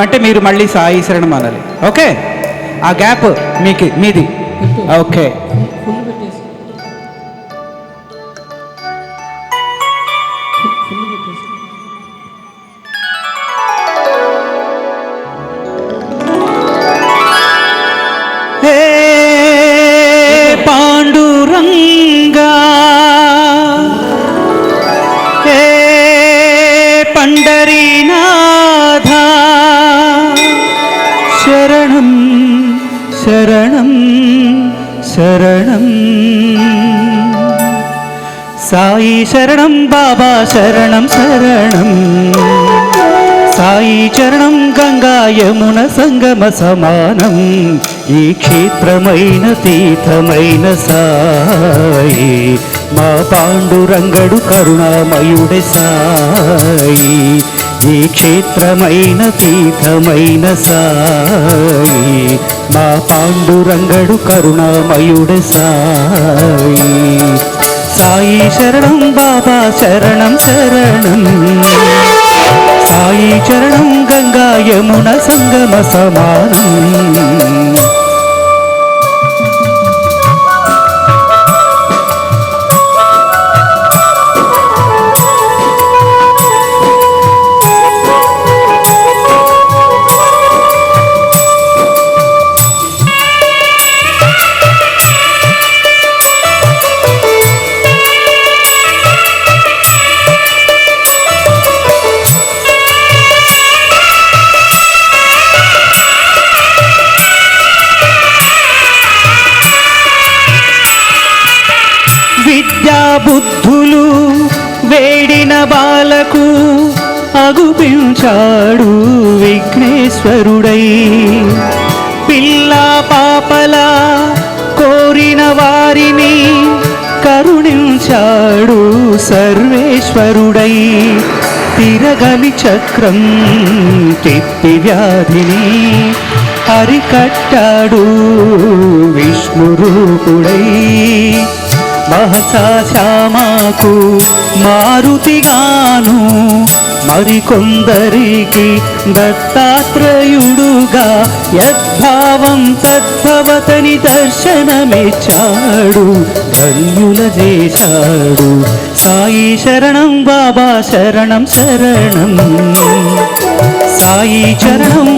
అంటే మీరు మళ్ళీ సాయి శరణం అనాలి. ఓకే? ఆ గ్యాప్ మీకు మీది. ఓకే. ఫుల్ శరణం సాయి శరణం బాబా శరణం శరణం సాయి చరణం గంగా యమున సంగమ సమానం ఈ క్షేత్రమైన తీర్థమైన సాయి మా పాండురంగడు కరుణామయుడే సాయి ఈ క్షేత్రమైన తీర్థమైన సాయి మా పాండురంగడు కరుణామయుడే సాయి సాయి శరణం బాబా శరణం శరణం సాయి చరణం గంగా యమున సంగమ సమానం విద్యాబుద్ధులు వేడిన బాలకు అగుపించాడు విఘ్నేశ్వరుడై. పిల్ల పాపల కోరిన వారిని కరుణించాడు సర్వేశ్వరుడై. తిరగలి చక్రం తిప్పి వ్యాధిని అరికట్టాడు విష్ణురూపుడై. మహసా మహసాశ్యామాకు మారుతిగాను. మరికొందరికి దత్తాత్రయుడుగా యద్భావం తద్భవతని దర్శనమిచ్చాడు ధన్యుల చేశాడు సాయి శరణం బాబా శరణం శరణం. సాయి చరణం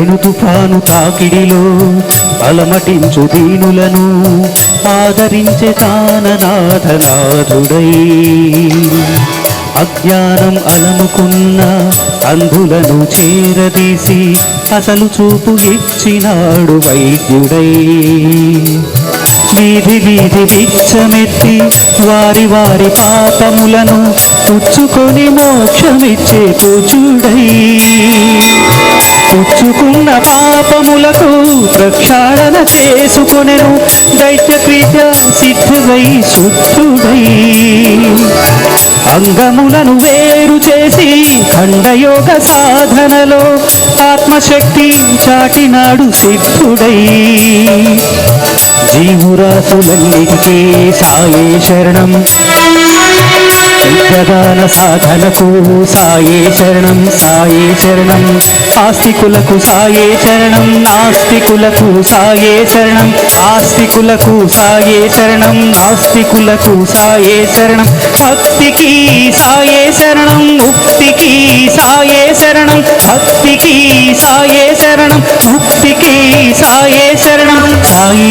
పెను తుఫాను తాకిడిలో అలమటించు దీనులను ఆదరించే తాననాథనాథుడై అజ్ఞానం అలముకున్న అంధులను చేరదీసి అసలు చూపు ఇచ్చినాడు వైద్యుడై. వీధి వీధి భిక్షమెత్తి వారి వారి పాపములను పుచ్చుకొని మోక్షమిచ్చే కూచుడై. పాపములకు ప్రక్షాళన చేసుకొనెను. దైత్యక్రీత సిద్ధుడై శుద్ధుడై. అంగములను వేరు చేసి ఖండయోగ సాధనలో ఆత్మశక్తి చాటినాడు సిద్ధుడై. జీవురాశులన్నిటికీ సాయే శరణం. వైద్యదాన సాధనకు సాయే శరణం సాయే శరణం. ఆస్తికులకు సాయే శరణం నాస్తికులకు సాయే శరణం. ఆస్తికులకు సాయే శరణం నాస్తికులకు సాయే శరణం. భక్తికి సాయే శరణం ముక్తికి సాయే శరణం. భక్తికి సాయే శరణం ముక్తికి సాయే శరణం. సాయి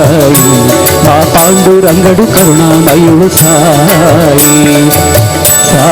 సాయి మా పాండురంగడు కరుణామయుడు సాయి సా